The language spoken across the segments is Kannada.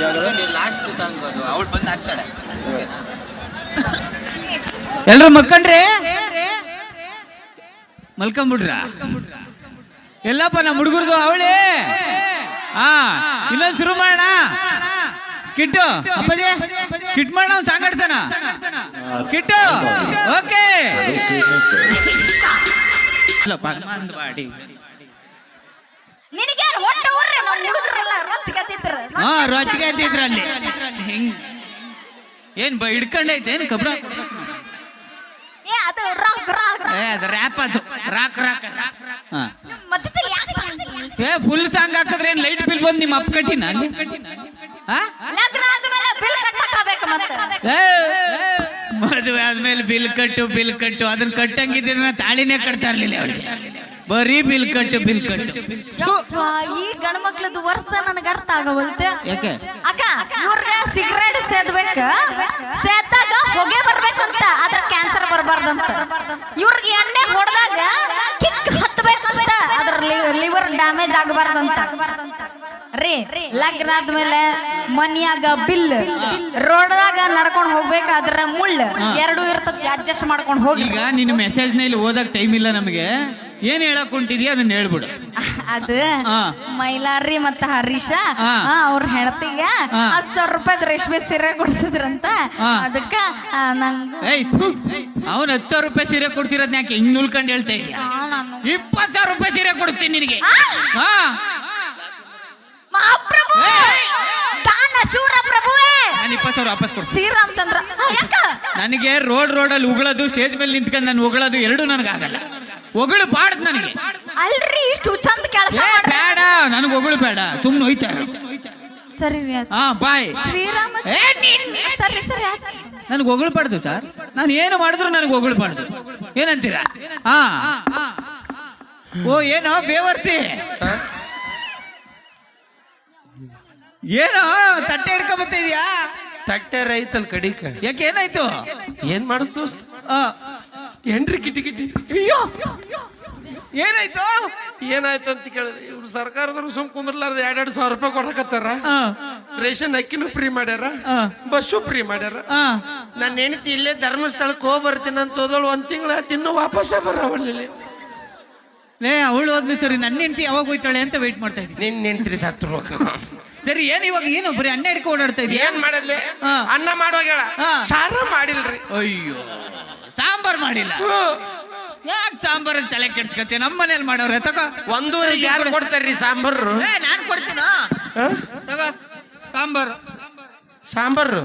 ಲಾಸ್ಟ್ ಸಾಂಗ್ ಅದು. ಅವಳು ಬಂದು ಹಾಕ್ತಾಳೆ. ಎಲ್ರು ಮಕ್ಕಂಡ್ರಿ? ಮಲ್ಕೊಂಬಿಡ್ರ? ಎಲ್ಲಪ್ಪ ನಮ್ಮ ಹುಡುಗರ್ದು ಅವಳಿ. ಹಾ ಇನ್ನೊಂದು ಶುರು ಮಾಡೋಣ. ಸ್ಕಿಟ್ ಅಪ್ಪಾಜಿ ಸ್ಕಿಟ್ ಮಾಡೋಣ ಒಂದು ಸಾಂಗ್ ಆಡ್ತಾನ ಸ್ಕಿಟ್ ಓಕೆ. ಬಾಡಿ. ನಿನಗೆ ಹೊಟ್ಟೆ ಊರ್ರಿ ನಮ್ಮ ಹುಡುಗರೆಲ್ಲ ರೊಚ್ಚಿಗೆದ್ದಿದ್ರ ಹಾ ರೊಚ್ಚಿಗೆ ಅಂತಿದ್ರಲ್ಲಿ ಹೆಂಗ್? ಏನ್ ಬ ಹಿಡ್ಕೊಂಡೈತೆ? ಏನ್ ಕಬ್ರ? ಏ ಅದು ರಾಕ್ ರಾಕ್ ಏ ಅದು ರ್ಯಾಪ್ ಅದು. ರಾಕ್ ರಾಕ್ ಹಾ. ಮಧ್ಯದಲ್ಲಿ ಯಾಕೆ ಏ ಫುಲ್ ಸಾಂಗ್ ಹಾಕಿದ್ರೆ ಏನ್ ಲೈಟ್ ಬಿಲ್ ಬಂದ್ ನಿಮ್ಮ ಅಪ್ಪ ಕಟ್ಟಿನ ಅಲ್ಲಿ? ಹಾ? ಲಗ್ನ ಆದ್ಮೇಲೆ ಬಿಲ್ ಕಟ್ಟಬೇಕು ಮತ್ತೆ. ಏ, ಮದುವೆ ಆದ್ಮೇಲೆ ಬಿಲ್ ಕಟ್ಟು ಬಿಲ್ ಕಟ್ಟು. ಅದನ್ನ ಕಟ್ಟಂಗಿದ್ರೆ ತಾಳಿನೇ ಕಟ್ತಾ ಇರ್ಲಿಲ್ಲ ಅವಳಿಗೆ. ಬರೀ ಬಿಲ್ ಕಟ್ಟು ಬಿಲ್ ಕಟ್ಟು ಯಪ್ಪ, ಈ ಗಂಡ ಮಕ್ಳದ್ದು ವರ್ಷ ನನಗ ಅರ್ಥ ಆಗವಲ್ತೆ? ಯಾಕೆ? ಅಕ್ಕ ಇವ್ರನ್ನ ಸಿಗರೇಟ್ ಸೇದ್ಬೇಕ. ಸೇದ್ದಾಗ ಹೊಗೆ ಬರ್ಬೇಕಂತ ಅದ್ರ ಕ್ಯಾನ್ಸರ್ ಬರಬಾರ್ದಂತ. ಇವ್ರಿಗೆ ಎಣ್ಣೆ ಹೊಡೆದಾಗ ಕಿಕ್ ಹತ್ಬೇಕಂತ ಅದ್ರ ಲಿವರ್ ಡ್ಯಾಮೇಜ್ ಆಗಬಾರ್ದಂತ. ರೀ ಲಗ್ನ ಆದ್ಮೇಲೆ ಮನ್ಯಾಗ ಬಿಲ್ ರೋಡ್ದಾಗ ನಡ್ಕೊಂಡು ಹೋಗ್ಬೇಕಾದ್ರೆ ಮುಳ್ಳು ಎರಡು ಇರ್ತದೆ ಅಡ್ಜಸ್ಟ್ ಮಾಡ್ಕೊಂಡು ಹೋಗಿ. ಈಗ ನಿನ್ನ ಮೆಸೇಜ್ ಇಲ್ಲಿ ಓದಕ್ ಟೈಮ್ ಇಲ್ಲ ನಮಗೆ. ಏನ್ ಹೇಳಕ್ ಹೊಂಟಿದ್ಯಾ ಅದನ್ನ ಹೇಳ್ಬಿಡು. ಅದು. ಮೈಲಾರಿ ಮತ್ತ ಹರೀಶ ಅವ್ರ ಹೆಣತಿಗೆ. ಹತ್ತು ಸಾವಿರ ರೂಪಾಯಿ ರೇಷ್ಮೆ ಸೀರೆ ಕೊಡ್ಸಿದ್ರಂತ. ಅದಕ್ಕ ನಂಗ್ ಅವನ್ ಹತ್ತು ಸಾವಿರ ರೂಪಾಯಿ ಸೀರೆ ಕೊಡ್ಸಿರೋದ್ ಯಾಕೆ ಹಿಂಗ್ ನುಲ್ಕೊಂಡು ಹೇಳ್ತಾ ಇದೀಯ? ಇಪ್ಪತ್ ಸಾವಿರ ರೂಪಾಯಿ ಸೀರೆ ಕೊಡ್ತೀನಿ ನಿನಗೆ. ಹಾ. ಮಹಾಪ್ರಭು! ದಾನ ಶೂರ ಪ್ರಭುವೇ! ನಾನು ಇಪ್ಪತ್ತು ಸಾವಿರ ವಾಪಸ್ ಕೊಡ್ತೀನಿ. ಶ್ರೀರಾಮಚಂದ್ರ ನನಗೆ ರೋಡ್ ರೋಡಲ್ಲಿ ಉಗಳೋದು ಸ್ಟೇಜ್ ಮೇಲೆ ನಿಂತ್ಕೊಂಡು ನಾನು ಉಗಳದು ಎರಡು ನನಗಾಗಲ್ಲ. ಒಗಳು ಬಾಡ್ದು ನನಗೆ. ಅಲ್ರಿ ಇಷ್ಟು ಚಂದ ಕೆಲಸ ಏ ಬೇಡ ನನಗೆ ಒಗಳು ಬೇಡ. ಸುಮ್ಮನೆ ಹೋಯ್ತಾರ ಸರಿ ರೀ ಆಯ್ತು. ಹಾ ಬಾಯ್. ಶ್ರೀರಾಮ ಏ, ನೀನ್- ಸರಿ ಸರಿ ಆಯ್ತು. ನನಗೆ ಹೊಗಳ್ಬಾರ್ದು ಸರ್. ನಾನು ಏನು ಮಾಡಿದ್ರು ನನಗೆ ಹೊಗಳ್ಬಾರ್ದು ಏನಂತೀರಾ? ಹಾ. ಓ ಏನೋ ಬೇವರ್ಸಿ. ಏನೋ ತಟ್ಟೆ ಹಿಡ್ಕೊ ಬರ್ತಾ ಇದೀಯಾ ತಟ್ಟೆ ರೈತಲ್ ಕಡಿಕ. ಯಾಕೆ ಏನಾಯ್ತು? ಏನ್ ಮಾಡುದ್ ದೋಸ್ತ್? ಆ, ಹೆಂಡ್ರಿ ಕಿಟಿ ಕಿಟಿ. ಅಯ್ಯೋ! ಏನಾಯ್ತು? ಏನಾಯ್ತು ಅಂತ ಕೇಳಿದ್ರೆ ಇವ್ರು ಸರ್ಕಾರದವ್ರು ಸುಮ್ ಕುಂದ್ರಲಾರ್ದ ಎರಡೆರಡು ಸಾವಿರ ರೂಪಾಯಿ ಕೊಡಕತ್ತಾರ? ರೇಷನ್ ಅಕ್ಕಿನೂ ಫ್ರೀ ಮಾಡ್ಯಾರ? ಬಸ್ಸು ಫ್ರೀ ಮಾಡ್ಯಾರ. ನನ್ನ ಹೆಂಡತಿ ಇಲ್ಲೇ ಧರ್ಮಸ್ಥಳಕ್ಕೆ ಹೋಗಿ ಬರ್ತೀನಿ ಅಂತ ಹೋದಳು ಒಂದ್ ತಿಂಗಳ ತಿನ್ನು ವಾಪಸ್ ಬರವಳ್ಳಿಲ್ಲ ಲೇ ಅವಳು ಹೋದ್ಲು ಸರಿ ನನ್ನ ಹೆಂಡತಿ ಯಾವಾಗ ಹೋಯ್ತಾಳೆ ಅಂತ ವೆಯ್ಟ್ ಮಾಡ್ತಾ ಇದ್ದೀನಿ. ನಿನ್ನ ಹೆಂಡ್ರಿ ಸತ್ರು ಸರಿ ಏನ್ ಇವಾಗ ಏನು? ಬರೀ ಅಣ್ಣ ಹಿಡ್ಕೊ ಓಡಾಡ್ತಾ ಇದೀಯ? ಏನ್ ಮಾಡಲಿ ಹಾ. ಅನ್ನ ಮಾಡೋಗ್ಯಾಳ ಹಾ. ಸಾರ ಮಾಡಿಲ್ರಿ. ಅಯ್ಯೋ ಸಾಂಬಾರ್ ಮಾಡಿಲ್ಲ. ಯಾಕೆ ಸಾಂಬಾರ್ ತಲೆ ಕೆಡ್ಸ್ಕತ್ತೆ ನಮ್ಮ ಮನೇಲಿ ಮಾಡೋರೆ ತಗೋ. ಒಂದೂರಿ ಯಾರು ಕೊಡ್ತಾರ್ರಿ ಸಾಂಬಾರು? ಏ ನಾನ್ ಕೊಡ್ತೀನ? ಹಾ? ತಗೋ ಸಾಂಬಾರು. ಸಾಂಬಾರು?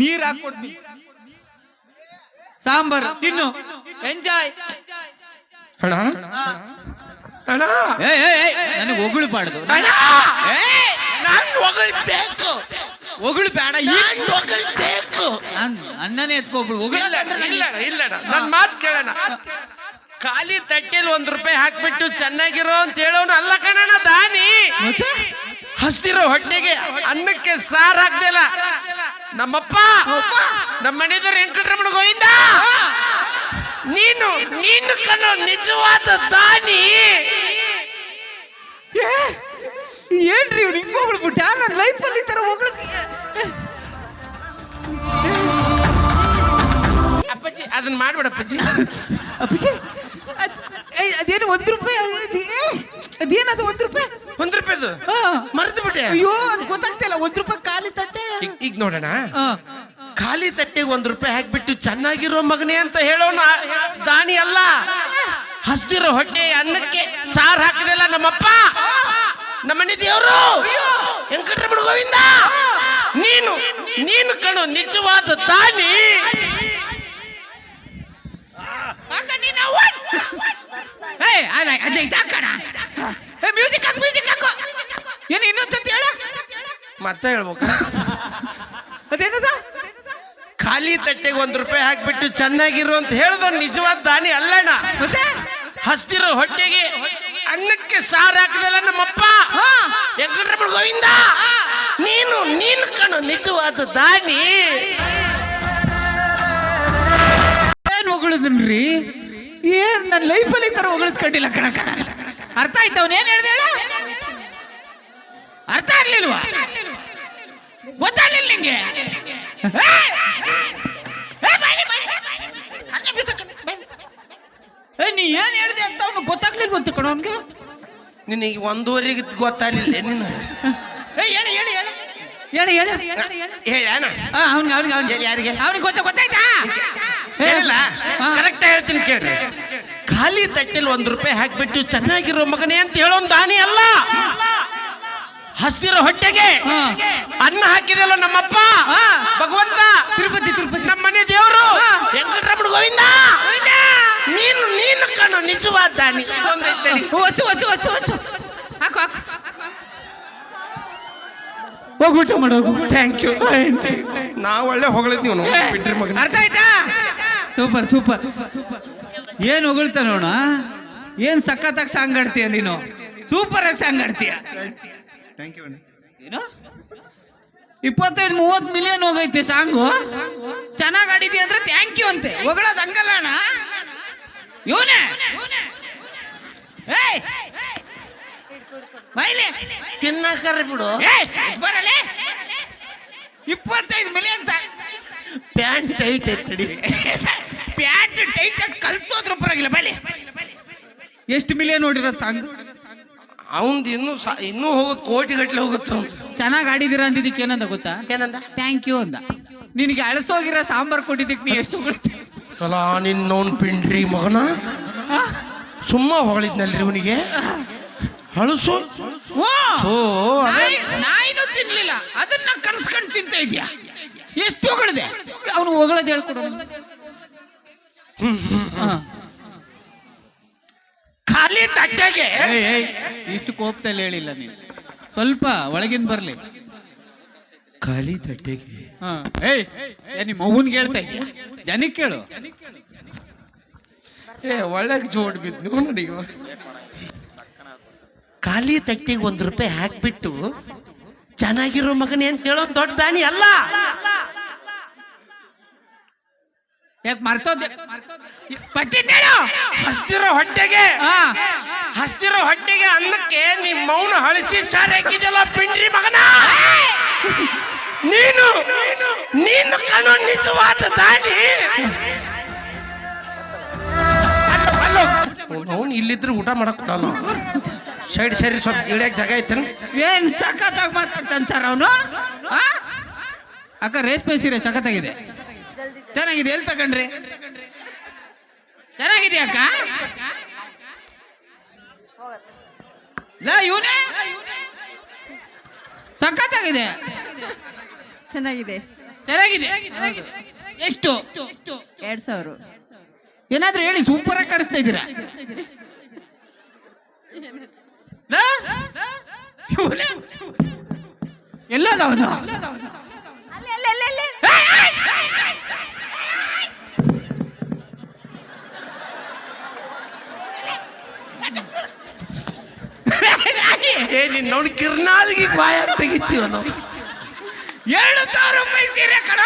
ನೀರ್ ಹಾಕೊಡ್ತೀನಿ ಸಾಂಬಾರು ತಿನ್ನು. ಎಂಜಾಯ್ ಅಣ್ಣ? ಅಣ್ಣ. ನನಗೆ ಪಾಡ್ದು ಅಣ್ಣ. ನಾನು ಬೇಡ ನಾನ್ ಅಣ್ಣನೇ ಎತ್ಕೊಬಿಡು ಇಲ್ಲ ಹೊಗಳ ಇಲ್ಲ ಇಲ್ಲ ನನ್ ಮಾತು ಕೇಳೋಣ ಖಾಲಿ ತಟ್ಟೆಲಿ ಒಂದ್ ರೂಪಾಯಿ ಹಾಕ್ಬಿಟ್ಟು ಚೆನ್ನಾಗಿರೋ ಅಂತ ಹೇಳೋನು ಅಲ್ಲ ಕಣಣ ದಾನಿ. ಹಸ್ತಿರೋ ಹೊಟ್ಟೆಗೆ ಅನ್ನಕ್ಕೆ ಸಾರ್ ಹಾಕ್ದಿಲ್ಲ ನಮ್ಮಪ್ಪ ನಮ್ಮ ಮನೆದವ್ರು ವೆಂಕಟರಮಣ ಗೋವಿಂದ. ನೀನು ನೀನು ತನ್ನ ನಿಜವಾದ ದಾನಿ. ಏನ್ರಿ ಇವ್ರು ಹಿಂಗ್ ಹೋಗ್ಬಿಟ್ಟ ನನ್ನ ಲೈಫಲ್ಲಿ ಈ ತರ ಹೋಗ್ಲಿಕ್ಕೆ ಅಪ್ಪಾಜಿ ಅದನ್ನ ಮಾಡ್ಬೇಡ ಅಪ್ಪಾಜಿ. ಅಪ್ಪಾಜಿ ಅದ್- ಅದೇನು ಒಂದ್ ರೂಪಾಯಿ ಅದ್- ಏ, ಅದೇನದು ಒಂದ್ ರೂಪಾಯಿ? ಒಂದ್ ರೂಪಾಯಿದು? ಹಾ. ಮರೆತು ಬಿಟ್ಟೆ. ಅಯ್ಯೋ ಅದು ಗೊತ್ತಾಗ್ತಿಲ್ಲ ಒಂದ್ ರೂಪಾಯಿ ಖಾಲಿ ತಟ್ಟೆ. ಈಗ- ಈಗ ನೋಡೋಣ. ಹಾ. ಖಾಲಿ ತಟ್ಟೆಗೆ ಒಂದು ರೂಪಾಯಿ ಹಾಕ್ಬಿಟ್ಟು ಚೆನ್ನಾಗಿರೋ ಮಗನೇ ಅಂತ ಹೇಳೋಣ ದಾನಿ ಅಲ್ಲ. ಹಸ್ದಿರೋ ಹೊಟ್ಟೆ ಅನ್ನಕ್ಕೆ ಸಾರ್ ಹಾಕದಿಲ್ಲ ನಮ್ಮಪ್ಪ. ನಮ್ಮನೆ ದೇವರು. ವೆಂಕಟರಮಣ ಗೋವಿಂದ. ನೀನು ನೀನು ಕಣು ನಿಜವಾದ ದಾನಿ. ಮ್ಯೂಸಿಕ್ ಹಾಕು ಮ್ಯೂಸಿಕ್ ಹಾಕು. ಏನು ಇನ್ನೊಂದ್ಸತಿ ಹೇಳ. ಮತ್ತೆ ಹೇಳ್ಬೇಕು. ಅದೇನದ? ಖಾಲಿ ತಟ್ಟೆಗೆ ಒಂದ್ ರೂಪಾಯಿ ಹಾಕ್ಬಿಟ್ಟು ಚೆನ್ನಾಗಿರು ಅಂತ ಹೇಳ್ದು ನಿಜವಾದ ದಾನಿ ಅಲ್ಲಣ್ಣ. ಹಸ್ತಿರೋ ಹೊಟ್ಟೆಗೆ ಅನ್ನಕ್ಕೆ ಸಾರ್ ಹಾಕದಲ್ಲ ನಮ್ಮಪ್ಪ. ವೆಂಕಟರಮಣ ಗೋವಿಂದ? ನೀನು ನೀನು ಕಣು ನಿಜವಾದ ದಾನಿ. ಏನ್ ಹೊಗಳಿದ್ರಿ ಏನ್ ನನ್ನ ಲೈಫ್ ಅಲ್ಲಿ ತರ ಹೊಗಳಿಸ್ಕೊಂಡಿಲ್ಲ ಕಣ ಕಣ ಅರ್ಥ ಆಯ್ತು ಅವನ್ ಏನ್ ಹೇಳ್ದೆ ಹೇಳ? ಅರ್ಥ ಆಗ್ಲಿಲ್ವಾ? ಗೊತ್ತಾಗ್ಲಿಲ್ಲ ನಿಂಗೆ ಏಯ್! ಏಯ್, ಬಾಯ್ಲಿ, ಬಾಯ್ಲಿ. ಅಲ್ಲೇ ಬಿಸಾಕ, ಬಾಯ್ಲಿ. ಏಯ್, ನೀ ಏನ್ ಹೇಳಿದೆ ಅಂತ ಅವ್ನು ಗೊತ್ತಾಗ್ಲಿಲ್ಲ ಅಂತ ಕಣ ಅವ್ನಿಗೆ? ನಿನಗೆ ಒಂದೂವರೆಗೆ ಗೊತ್ತಾಗ್ಲಿಲ್ಲ ನೀನು ಏಯ್ ಹೇಳಿ ಹೇಳಿ ಹೇಳಿ. ಹೇಳಿ ಹೇಳಿ. ಹೇಳಿ ಅವ್ನಿಗೆ ಅವ್ನಿಗೆ ಯಾರಿಗೆ? ಅವ್ನಿಗೆ ಗೊತ್ತ ಗೊತ್ತಾಯ್ತಾ? ಹೇಳಲ್ಲ. ಕರೆಕ್ಟ್ ಹೇಳ್ತೀನಿ ಕೇಳ್ರಿ. ಖಾಲಿ ತಟ್ಟೆಲಿ ಒಂದ್ ರೂಪಾಯಿ ಹಾಕ್ಬಿಟ್ಟು ಚೆನ್ನಾಗಿರೋ ಮಗನೇ ಅಂತ ಹೇಳೋನ್ ದಾನಿ ಅಲ್ಲ. ಹಸ್ತಿರೋ ಹೊಟ್ಟೆಗೆ. ಅನ್ನ ಹಾಕಿರಲ್ಲ ನಮ್ಮಪ್ಪ. ಭಗವಂತ. ತಿರುಪತಿ ತಿರುಪತಿ ನಮ್ಮ ಮನೆ ದೇವರು ಹಾ. ವೆಂಕಟರಮಣ ಗೋವಿಂದ ನೀನು ನೀನು ಕಣೋ ನಿಜವಾದ ದಾನಿ ಒಂದೈತೆ ತಡಿ. ಹೊಚ್ಚು ಹೊಚ್ಚು ಹೊಚ್ಚು ಹೊಚ್ಚು ಹಾಕು ಹಾಕು ಹೋಗ್ಬಿಟ್ಟು ಮಾಡೋದು ಥ್ಯಾಂಕ್ ಯು ನಾವು ಒಳ್ಳೆ ಹೊಗಳಿದ್ವಿ ಬಿಡ್ರಿ ಮಗನ ಅರ್ಥ ಆಯ್ತಾ ಸೂಪರ್ ಸೂಪರ್ ಏನು ಹೊಗಳ್ತ ನೋಡ ಏನು ಸಖತ್ತಾಗಿ ಸಾಂಗ್ ಆಡ್ತೀಯ ನೀನು ಸೂಪರ್ ಆಗಿ ಸಾಂಗ್ ಆಡ್ತೀಯ ಏನು ಇಪ್ಪತ್ತೈದು ಮೂವತ್ತು ಮಿಲಿಯನ್ ಹೋಗೈತೆ ಸಾಂಗು ಚೆನ್ನಾಗಿ ಆಡಿದ್ಯಾ ಅಂದ್ರೆ ಥ್ಯಾಂಕ್ ಯು ಅಂತೆ. ಹೊಗಳೋದು ಹಂಗಲ್ಲ ಅಣ್ಣ ಇವನೇ ಏಯ್! ಬೈಲಿ ತಿನ್ನಕರ ಬಿಡು. ಬರಲೇ? ಇಪ್ಪತ್ತೈದು ಮಿಲಿಯನ್ ಪ್ಯಾಂಟ್ ಟೈಟ್ ಐತಡಿ ತಡಿ. ಪ್ಯಾಂಟ್ ಟೈಟ್ ಕಲ್ಸೋದ್ರ ಪರವಾಗಿಲ್ಲ ಬಲಿ ಎಷ್ಟು ಮಿಲಿಯನ್ ನೋಡಿರೋದು ಸಾಂಗ್ ಅವನ್ದು ಇನ್ನೂ ಇನ್ನು ಹೋಗುತ್ತೆ ಕೋಟಿ ಗಟ್ಟಲೆ ಹೋಗುತ್ತೆ. ಚೆನ್ನಾಗಿ ಆಡಿದಿರ ಅಂದಿದ್ದಕ್ಕೆ ಏನಂದ ಗೊತ್ತಾ? ಏನಂದ? ಥ್ಯಾಂಕ್ ಯು ಅಂದ. ನಿನಗೆ ಅಳಸೋಗಿರೋ ಸಾಂಬಾರ್ ಕೊಟ್ಟಿದ್ದಕ್ಕೆ ನೀ ಎಷ್ಟು ಕೊಡ್ತೀನಿ ಸಲ ನಿನ್ನೋನ್ ಪಿಂಡ್ರಿ ಮಗನ? ಸುಮ್ಮ ಹೊಗಳಿದ್ನಲ್ರಿ ಇವನಿಗೆ ಹಳಸು. ಓ ನಾಯಿ ನಾಯಿನೂ ತಿನ್ಲಿಲ್ಲ. ಅದನ್ನ ಕನ್ಸ್ಕೊಂಡು ತಿಂತ ಇದೆಯಾ? ಎಷ್ಟು ಹೊಗಳಿದೆ? ಅವನು ಹೊಗಳದ್ ಹೇಳ್ಕೊಡು ಹಾ. ಖಾಲಿ ತಟ್ಟೆಗೆ ಇಷ್ಟು ಕೋಪದಲ್ಲಿ ಹೇಳಿಲ್ಲ ನೀನು. ಸ್ವಲ್ಪ ಒಳಗಿಂದ ಬರ್ಲಿ. ಖಾಲಿ ತಟ್ಟೆಗೆ. ಹಾ. ಏಯ್ ಏ ನಿಮ್ಮ ಅವ್ವನ್ಗೆ ಹೇಳ್ತಾ ಇದೀಯ? ಜನಕ್ಕೆ ಕೇಳು. ಏ ಒಳ್ಳೆಗೆ ಜೋಡ್ ಬಿದ್ದು ನೋಡಿ ಖಾಲಿ ತಟ್ಟಿಗೆ ಒಂದು ರೂಪಾಯಿ ಹಾಕ್ಬಿಟ್ಟು ಚೆನ್ನಾಗಿರೋ ಮಗನೇ ಅಂತ ಹೇಳೋ ದೊಡ್ಡ ದಾನಿ ಅಲ್ಲ. ಯಾಕೆ ಮರ್ತೋದೆ? ಹಸ್ತಿರೋ ಹೊಟ್ಟೆಗೆ. ಹಸ್ತಿರೋ ಹೊಟ್ಟೆಗೆ ಅನ್ನಕ್ಕೆ ನಿಮ್ ಮೌನ ಹಳಸಿ ಸಾರ್ ಹಾಕಿದಲ್ಲ ಪಿಂಡ್ರಿ ಮಗನ? ನೀನು ನೀನು ಕಣೋ ನಿಜವಾದ ದಾನಿ. ಅವನು ಇಲ್ಲಿದ್ರೆ ಊಟ ಮಾಡಕ್ ಕೊಡಲ್ಲ. ಸೈಡ್ ಸೈಡ್ ಸ್ವಲ್ಪ ಇಳಿಯಕ್ ಜಾಗ ಐತೇನು? ಏನ್ ಸಖತ್ತಾಗಿ ಮಾತಾಡ್ತಾನೆ ಸರ್ ಅವನು? ಅಕ್ಕ ರೇಷ್ಮೆ ಸೀರೆ ಸಖತ್ತಾಗಿದೆ ಚೆನ್ನಾಗಿದೆ ಎಲ್ಲಿ ತಗೊಂಡ್ರಿ? ಚೆನ್ನಾಗಿದೆ ಅಕ್ಕ? ಲಾ ಇವನೇ? ಸಖತ್ತಾಗಿದೆ ಚೆನ್ನಾಗಿದೆ. ಚೆನ್ನಾಗಿದೆ. ಎಷ್ಟು? ಎರಡ್ ಸಾವಿರ. ಏನಾದ್ರೂ ಹೇಳಿ, ಸೂಪರ್ ಆಗಿ ಕಾಣಿಸ್ತಾ ಇದ್ದೀರಾ? ಲಾ? ಇವ್ನೇ? ಎಲ್ಲೋದ ಅವನು ಅಲ್ಲಿ ಅಲ್ಲಿ ಅಲ್ಲಿ ಅಲ್ಲಿ ಏ, ನಿನ್ನ ನೋಡಿ ಕಿರ್ನಾಳಿಗೆ ಬಾಯ ತೆಗಿತೀವ ಎರಡು ಸಾವಿರ ರೂಪಾಯಿ ಸೀರೆ ಕಣ.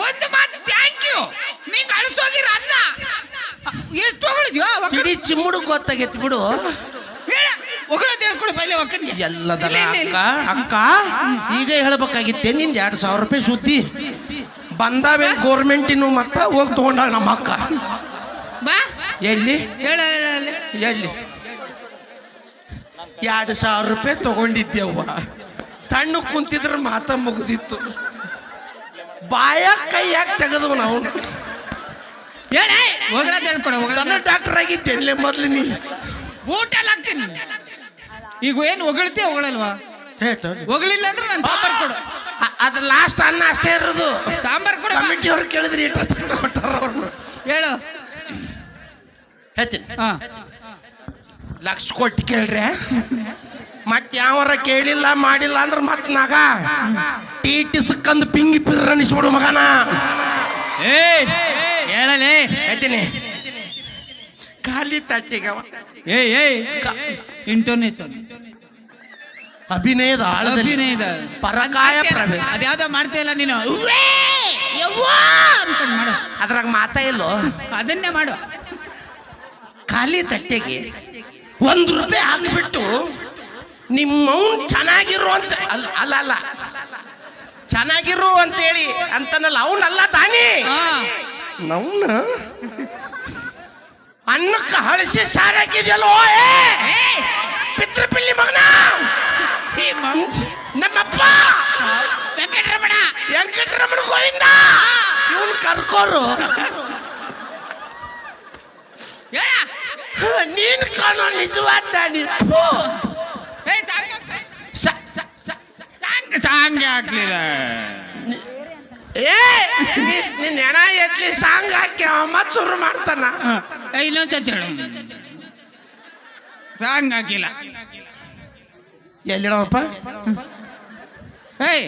ಒಂದು ಮಾತು ಥ್ಯಾಂಕ್ ಯು ನೀನ್ ಕಳಿಸೋಗಿರ ಅಲ್ಲ ಇಡೀ ಚಿಮ್ಮುಡು ಗೊತ್ತಾಗೈತಿ ಬಿಡು. ಎಲ್ಲದಲ್ಲ ಅಕ್ಕ. ಅಕ್ಕ ಈಗ ಹೇಳ್ಬೇಕಾಗಿತ್ತೆ. ನಿಂದ ಎರಡ್ ಸಾವಿರ ರೂಪಾಯಿ ಸುದ್ದಿ. ಬಂದಾವೆ ಗೋರ್ಮೆಂಟಿನು ಮತ್ತ ಹೋಗಿ ತಗೊಂಡಾಳ ನಮ್ಮ ಅಕ್ಕ. ಬಾ. ಎಲ್ಲಿ? ಹೇಳ ಎಲ್ಲಿ? ಎರಡು ಸಾವಿರ ರೂಪಾಯಿ ತಗೊಂಡಿದ್ದೆವ್ವ. ತಣ್ಣು ಕುಂತಿದ್ರೆ ಮಾತ ಮುಗಿದಿತ್ತು. ಬಾಯ ಕೈಯಾಗ ತೆಗೆದವ ನಾವು ಹೇಳ. ಹೊಗಳೋದು ಹೇಳ್ಕೊಡು ದನ ಹೊಗಳೋದು ಡಾಕ್ಟರ್ ಆಗಿದ್ದೆಲ್ಲೇ ಮೊದ್ಲು ನೀ. ಊಟ ಹಾಕ್ತೀನಿ. ಈಗ ಏನು ಹೊಗಳ್ತಿ ಹೊಗಳಲ್ವಾ? ಹೇಳ್ತ ಹೊಗಳಿಲ್ಲ ಅಂದ್ರೆ ನಾನು ಸಾಂಬಾರ್ ಕೊಡು. ಅದ್ರ ಲಾಸ್ಟ್ ಅನ್ನ ಅಷ್ಟೇ ಇರೋದು. ಸಾಂಬಾರ್ ಕೊಡು. ಬಾ. ಕಮಿಟಿ ಅವ್ರು ಕೇಳಿದ್ರಿ ಇಟ್ಟ ತಂದು ಕೊಟ್ಟಾರ ಅವ್ರು. ಹೇಳು. ಹೇಳ್ತೀನಿ. ಹಾ. ಲಕ್ಷ ಕೊಟ್ಟು ಕೇಳ್ರಿ. ಮತ್ ಯಾವರ ಕೇಳಿಲ್ಲ ಮಾಡಿಲ್ಲ ಅಂದ್ರೆ ಮತ್ತೆ ನಾಗ. ಟಿ ಟಿ ಸಿಕ್ಕಂದು ಪಿಂಗಿ ಪಿರ್ರನಿಸ್ಬಿಡು ಮಗನ. ಏಯ್. ಹೇಳಲೇ? ಹೇಳ್ತೀನಿ. ಖಾಲಿ ತಟ್ಟಿಗವ ಏಯ್ ಏಯ್. ಇಂಟೋನೇಷನ್ ಅಭಿನಯದ ಆಳದಲ್ಲಿ ಅಭಿನಯದ. ಪರಕಾಯ ಪ್ರವೇಶ. ಅದ್ಯಾವ್ದೋ ಮಾಡ್ತೀಯಲ್ಲ ನೀನು. ಉವ್ವೇ, ಯವ್ವಾ! ಅನ್ಕೊಂಡ್ ಮಾಡು. ಅದ್ರಾಗ ಮಾತಾ ಇಲ್ಲೋ? ಅದನ್ನೇ ಮಾಡು. ಖಾಲಿ ತಟ್ಟೆಗೆ ಒಂದು ರೂಪಾಯಿ ಹಾಕ್ಬಿಟ್ಟು ನಿಮ್ಮವ್ನ್ ಚೆನ್ನಾಗಿರು ಅಂತ ಅಲ್ಲ ಅಲ್ಲ ಅಲ್ಲ. ಚೆನ್ನಾಗಿರು ಅಂತೇಳಿ ಅಂತನಲ್ಲ ಅವನಲ್ಲ ತಾನೇ? ಹಾ. ನವ್ನ ಅನ್ನಕ್ಕೆ ಹಳಸಿ ಏ? ಪಿತೃಪಿಲ್ಲಿ ಮಗನ? ನಮ್ಮಪ್ಪ! ವೆಂಕಟರಮಣ! ವೆಂಕಟರಮಣ ಗೋವಿಂದ! ಇವನು ಕರ್ಕೋರು. ನೀನ್ ಕಾಣೋ ನಿಜವಾದ ದಾನಿ ಸಾಂಗ್ ಸ- ಸ- ಸ- ಸಾಂಗ್ ಸಾಂಗ್ ಹಾಕ್ಲಿಲ್ಲ. ಏ ನಿನ್ನ ನಿನ್ ಹೆಣ ಎತ್ಲಿ ಸಾಂಗ್ ಹಾಕಿ ಅವ ಮತ್ ಶುರು ಮಾಡ್ತಾನ. ಇನ್ನೊಂದ್ಸತಿ ಹೇಳು. ಸಾಂಗ್ ಹಾಕಿಲ್ಲ. ಎಲ್ಲಿಡಪ್ಪ ಏಯ್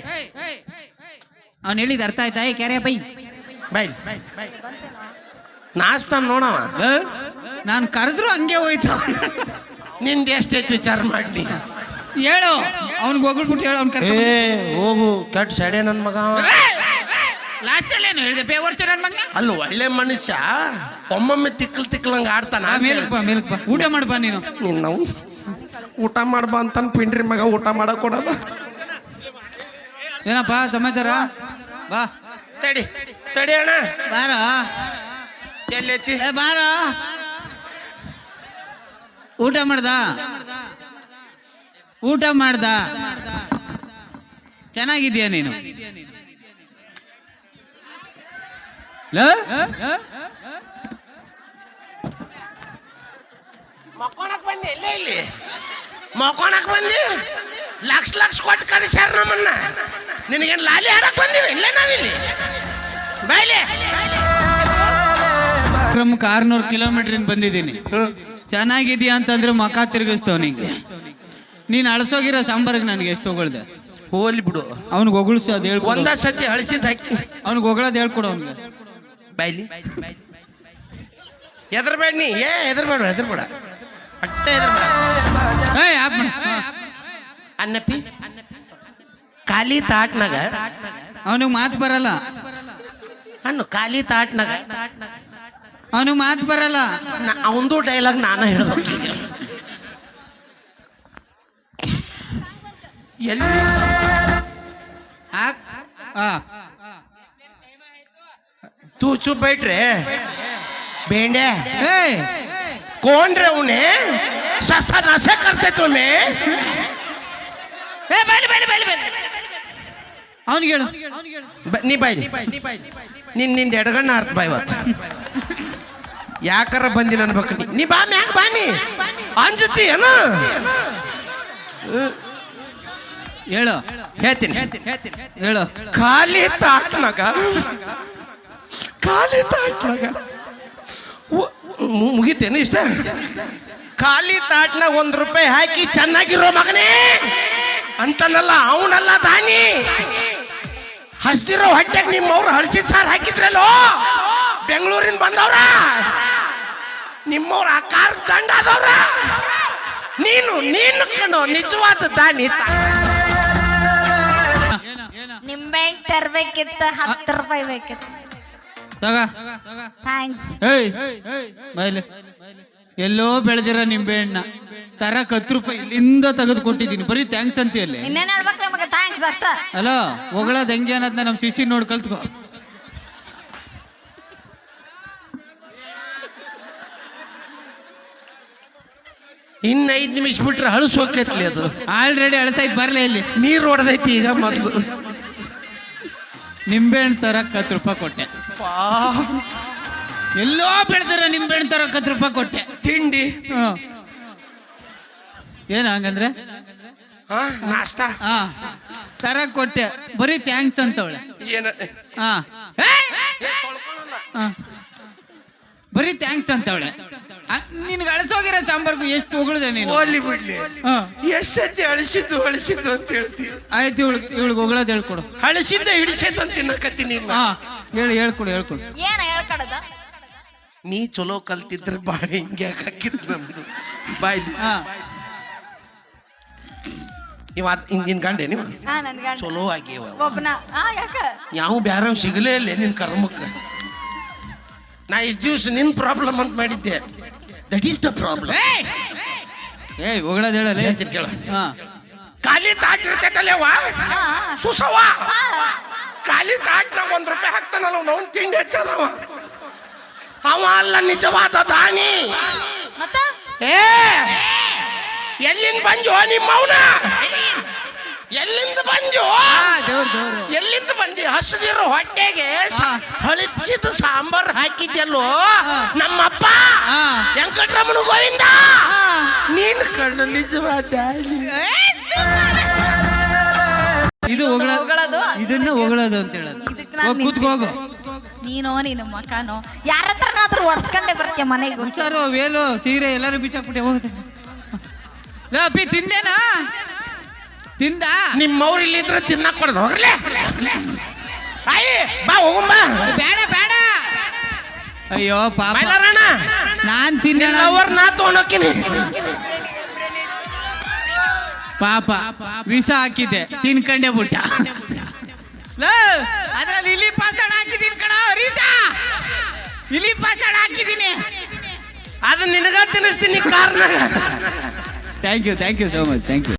ಅವ್ನು ಹೇಳಿದ ಅರ್ಥ ಆಯ್ತಾ? ಏ ಕ್ಯಾರೆ ಬೈ. ಬೈ. ನಾಸ್ತಾನ ನೋಡವ. ನಾನು ಕರೆದ್ರು ಹಂಗೆ ಹೋಯ್ತು. ನಿಂದ ಎಷ್ಟೈತಿ ವಿಚಾರ ಮಾಡಿ ಹೇಳು. ಅವ್ನಿಗೆ ಹೋಗ್ಬಿಟ್ಟು ಹೇಳು ಅವ್ನ ಏ ಹೋಗು. ಕಟ್ ಸಡೆ ನನ್ನ ಮಗ ಅವ. ಲಾಸ್ಟ್ ಅಲ್ಲಿ ಏನು ಹೇಳಿದೆ? ಬೇವರ್ಚ ನನ್ನ ಮಗ ಅಲ್ಲ ಒಳ್ಳೆ ಮನುಷ್ಯ. ಒಮ್ಮೊಮ್ಮೆ ತಿಕ್ಕಲ್ ತಿಕ್ಕಲಂಗ ಆಡ್ತಾನ ಮೇಲಕ್ ಬಾ ಮೇಲಕ್ ಬಾ. ಊಟ ಮಾಡ್ಬಾ ನೀನು. ನೀನ್ ನಾವು ಊಟ ಮಾಡ್ಬಾ ಅಂತಾನ ಪಿಂಡ್ರಿ ಮಗ ಊಟ ಮಾಡಕ್ ಕೊಡಲ್ಲ. ಏನಪ್ಪ ಸಮಾಚಾರ? ಬಾ. ತಡಿ ತಡಿ ಅಣ್ಣ. ಬಾರ. ಎಲ್ಲೈತಿ? ಏ ಬಾರ. ಊಟ ಮಾಡ್ದ? ಊಟ ಮಾಡ್ದ? ಚೆನ್ನಾಗಿದ್ಯಾ ನೀನು? ಮಕ್ಕೊಳಕ್ ಬಂದಿ ಇಲ್ಲ ಇಲ್ಲಿ. ಮಕ್ಕೊಳಕ್ ಬಂದಿ ಲಕ್ಷ ಲಕ್ಷ ಕೊಟ್ಟು ಕಳಿಸ್ಯಾರ ನಮ್ಮನ್ನ. ನಿನಗೇನ್ ಲಾಲಿ ಹಾಡಕ್ ಬಂದಿವಿ? ಇಲ್ಲ ನಾವಿಲ್ಲಿ. ಬಾಯ್ಲಿ. ಕ್ರಮಕ್ಕೆ ಆರ್ನೂರು ಕಿಲೋಮೀಟರ್ ಬಂದಿದ್ದೀನಿ. ಚೆನ್ನಾಗಿದ್ಯಾ ಅಂತಂದ್ರೆ ಮಕ ತಿರುಗಿಸ್ತವ್ ನಿಂಗೆ. ನೀನ್ ಅಳಸೋಗಿರೋ ಸಾಂಬಾರಿಗೆ ನನಗೆ ಎಷ್ಟು ಹೊಗಳ್ದೆ? ಹೋಲಿ ಬಿಡು. ಅವ್ನಿಗೆ ಹೊಗಳಿಸಿ ಅದು ಹೇಳ್ಕೊಡು. ಒಂದ ಸತಿ ಅಳಿಸಿದ್ ಹಾಕಿ. ಅವ್ನಿಗೆ ಹೊಗಳೋದು ಹೇಳ್ಕೊಡು ಅವ್ನಿಗೆ. ಬಾಯ್ಲಿ? ಎದ್ರಬೇಡ ನೀ ಏ ಹೆದರ್ಬೇಡ ಹೆದರ್ಬೇಡ. ಅಟ್ಟೆ ಹೆದರ್ಬೇಡ. ಅನ್ನಪ್ಪಿ ಖಾಲಿ ತಾಟ್ನಾಗ ಅವನಿಗೆ ಮಾತು ಬರಲ್ಲ. ಅನ್ನು ಖಾಲಿ ತಾಟ್ನಾಗ ಅವನಿಗೆ ಮಾತು ಬರಲ್ಲ. ಅವಂದು ಡೈಲಾಗ್ ನಾನು ಹೇಳ್ಬೇಕು. ಎಲ್ಲಿ? ಆ. ತೂ ಚುಪ್ ಬೈಟ್ರೆ ಬೇಂಡೆ ಕೋಣ್ರೆ ಅವನೇ ಸಸ್ತ ನಸೆ ಕರ್ತೆ ತುಮೆ ಏ ಬೈಲಿ ಬೈಲಿ ಬೈಲಿ ಬೈಲಿ. ಅವನಿಗೆ ಹೇಳು. ನೀ ಬೈಲಿ. ನಿನ್ನಿಂದ ಎಡಗಣ್ಣ ಅರ್ಥ ಬಾ ಇವತ್ತು. ಯಾಕಾರ ಬಂದಿನ ಅನ್ಬೇಕು ನೀ? ನೀ ಬಾ ಮ್ಯಾಗ ಬಾ ನೀ. ಅಂಜತಿ ಏನು? ಹೇಳು. ಹೇಳ್ತೀನಿ. ಹೇಳು. ಖಾಲಿ ತಾಟ್ನಾಗ ಖಾಲಿ ತಾಟ್ನಾಗ ಮುಗೀತೇನು ಇಷ್ಟ? ಖಾಲಿ ತಾಟ್ನಾಗ ಒಂದ್ ರೂಪಾಯಿ ಹಾಕಿ ಚೆನ್ನಾಗಿರೋ ಮಗನೇ. ಅಂತನಲ್ಲ, ಅವನಲ್ಲ ದಾನಿ. ಹಸ್ತಿರೋ ಹೊಟ್ಟೆಗೆ ನಿಮ್ಮವ್ರು ಹಳಸಿದ ಸಾರ್ ಹಾಕಿದ್ರಲ್ಲೋ? ಬೆಂಗಳೂರಿಂದ ಬಂದವ್ರ? ನಿಮ್ಮವ್ರ ಆ ಕಾರ್ ದಂಡ ನೀನು ನೀನು ಕಣೋ, ನಿಜವಾದ ದಾನಿ ನಿಂಬೆ ತರ್ಬೇಕಿತ್ತ, ಹತ್ತು ರೂಪಾಯಿ ಬೇಕಿತ್ತು. ತಗ. ಥ್ಯಾಂಕ್ಸ್ ಏಯ್. ಬೈಲೆ ಎಲ್ಲೋ ಬೆಳೆದಿರ ನಿಂಬೆ ಹಣ್ಣ. ತರಕ್ ಹತ್ತು ರೂಪಾಯಿ ಇಲ್ಲಿಂದ ತೆಗೆದು ಕೊಟ್ಟಿದ್ದೀನಿ. ಬರೀ ಥ್ಯಾಂಕ್ಸ್ ಅಂತೀಯಲ್ಲಿ. ಇನ್ನೇನ್ ಹೇಳ್ಬೇಕು ನಮಗೆ? ಥ್ಯಾಂಕ್ಸ್ ಅಷ್ಟ. ಅಲೋ ಹೊಗಳೋದ್ ಹೆಂಗೆ ಅನ್ನೋದನ್ನ ನಮ್ಮ ಸಿಸಿ ನೋಡಿ ಕಲ್ತ್ಕೋ. ಇನ್ನ ಐದ್ ನಿಮಿಷ ಬಿಟ್ರೆ ಹಳಸ್ ಹೋಗ್ತೈತಿ ಅದು. ಆಲ್ರೆಡಿ ಅಳಸೈತ್ ಬರ್ಲೇ ಇಲ್ಲಿ. ನೀರು ಹೊಡೆದೈತಿ ಈಗ ಮೊದಲು. ನಿಂಬೆ ಹಣ್ಣು ತರಕ್ ಹತ್ತು ರೂಪಾಯಿ ಕೊಟ್ಟೆ. ಎಲ್ಲೋ ಬೆಳೆದಿರೋ ನಿಮ್ಮ ತರಕತ್ತು ತರಕ್ ಹತ್ತು ರೂಪಾಯಿ ಕೊಟ್ಟೆ. ತಿಂಡಿ. ಹ್ಮ್. ಏನ್ ಹಂಗಂದ್ರೆ? ತರ ನಾಷ್ಟ. ಹಾ. ತರಕ್ ಕೊಟ್ಟೆ. ಬರೀ ಥ್ಯಾಂಕ್ಸ್ ಅಂತವಳೆ. ಏನ ಹಾ. ಹಾ. ಬರೀ ಥ್ಯಾಂಕ್ಸ್ ಅಂತವಳೆ. ನಿನ್ಗೆ ಅಳಿಸೋಗಿರೋ ಸಾಂಬಾರ್ಗು ಎಷ್ಟು ಹೊಗಳಿದೆ ನೀನು? ಹೋಲಿ ಬಿಡ್ಲಿ. ಹಾ. ಎಷ್ಟ್ ಅಳಿಸಿದ್ದು ಅಳಿಸಿದ್ದು ಅಂತ ಹೇಳ್ತೀವಿ ಆಯ್ತು ಇವಳು ಇವಳಿಗೆ ಹೊಗಳೋದು ಹೇಳ್ಕೊಡು. ಅಳಿಸಿದ್ದ ಹಿಡಿಸೈತ ತಿನ್ನಕತ್ತೀನಿ ಈಗ. ಹಾ. ಹೇಳು ಹೇಳ್ಕೊಡು ಹೇಳ್ಕೊಡು. ಏನ ಹೇಳ್ಕೊಡದ? ನೀ ಚಲೋ ಕಲ್ತಿದ್ರೆ ಬಾಳ ಹಿಂಗೆ ಹಾಕಿದ್ ನಮ್ದು. ಬಾಯ್ಲಿ ಹಾ. ಇವ ಹಿಂದಿನ ಗಂಡೆ ನೀವು ಹಾ ಚಲೋ ಆಗ್ಯವ ಒಬ್ಬನ ಹಾ ಯಾಕ? ಯಾವ ಬ್ಯಾರ ಸಿಗಲೇ ಇಲ್ಲ ನಿನ್ ಕರ್ಮಕ್ಕ. ನಾ ಇಷ್ಟು ದಿವ್ಸ ನಿನ್ ಪ್ರಾಬ್ಲಮ್ ಅಂತ ಮಾಡಿದ್ದೆ. ದಟ್ ಈಸ್ ದ ಪ್ರಾಬ್ಲಮ್ ಏಯ್! ಹೊಗಳೋದು ಹೇಳಲ್ಲ ಕೇಳ. ಹಾ. ಖಾಲಿ ತಾಟಿರ್ತೈತಲ್ಲೇವಾ ಸುಸವಾ. ಖಾಲಿ ತಾಟ್ನಾಗ ಒಂದ್ ರೂಪಾಯಿ ಹಾಕ್ತಾನಲ್ಲ ಅವ್ನು ತಿಂಡಿ ಹೆಚ್ಚದವ. ಅವ ಅಲ್ಲ ನಿಜವಾದ ದಾನಿ. ಮತ್ತ? ಏ ಎಲ್ಲಿಂದ ಬಂಜು ನಿಮ್ಮ ಅವನ? ಎಲ್ಲಿಂದ ದೇವ್ರು ಎಲ್ಲಿಂದ ಬಂದಿ ಹಸಿದಿರೋ ಹೊಟ್ಟೆಗೆ ಸ- ಹಳಿಸಿದ ಸಾಂಬಾರ್ ಹಾಕಿದ್ಯಲ್ಲೋ? ನಮ್ಮಪ್ಪ. ವೆಂಕಟರಮಣ ಗೋವಿಂದ? ನೀನ್ ಕಣ್ಣು ನಿಜವಾದ ಇದು ಹೊಗಳೋದು? ಇದನ್ನ ಹೊಗಳೋದು ಅಂತ ಹೇಳೋದು. ಇದಕ್ಕೆ ನಾನ್ ಹೋಗ್ ಕೂತ್ಕೋಗು ನೀನೋ ನಿನ್ನ ಮಕಾನೋ. ಯಾರ ಹತ್ರನಾದ್ರೂ ಒಡ್ಸ್ಕೊಂಡೆ ಬರ್ತೀಯ ಮನೆಗೆ? ಹುಷಾರು ವೇಲು ಸೀರೆ ಎಲ್ಲರೂ ಬಿಚ್ಚಾಕ್ಬಿಟ್ಟೆ ಹೋಗುತ್ತೆ ಲೇ, ಅಪ್ಪಿ ತಿಂದೇನಾ? ತಿಂದ? ನಿಮ್ಮವ್ರು ಇಲ್ಲಿದ್ರೆ ತಿನ್ನಕ್ ಕೊಡೋದು. ಹೋಗ್ಲಿ. ಅಯ್ಯ ಬಾ ಹೋಗಮ್ಮ ಬೇಡ ಬೇಡ. ಅಯ್ಯೋ ಪಾಪ. ನಾನ್ ತಿನ್ನೋಣ ಅವ್ರ ನಾ ತಗೊಂಡೋಕಿನಿ ಪಾಪ ವಿಷ ಹಾಕಿದೆ ತಿನ್ಕಂಡೆ ಬಿಟ್ಟ. ಲೇ, ಅದ್ರಲ್ಲಿ ಇಲಿ ಪಾಸಣ ಹಾಕಿದೀನಿ ಕಣ ರೀಸಾ ಇಲಿ ಪಾಸಣ ಹಾಕಿದೀನಿ. ಅದು ನಿನಗ ತಿನ್ನಿಸ್ತೀನಿ ಕಾರ್ನಾಗ. Thank you thank you so much thank you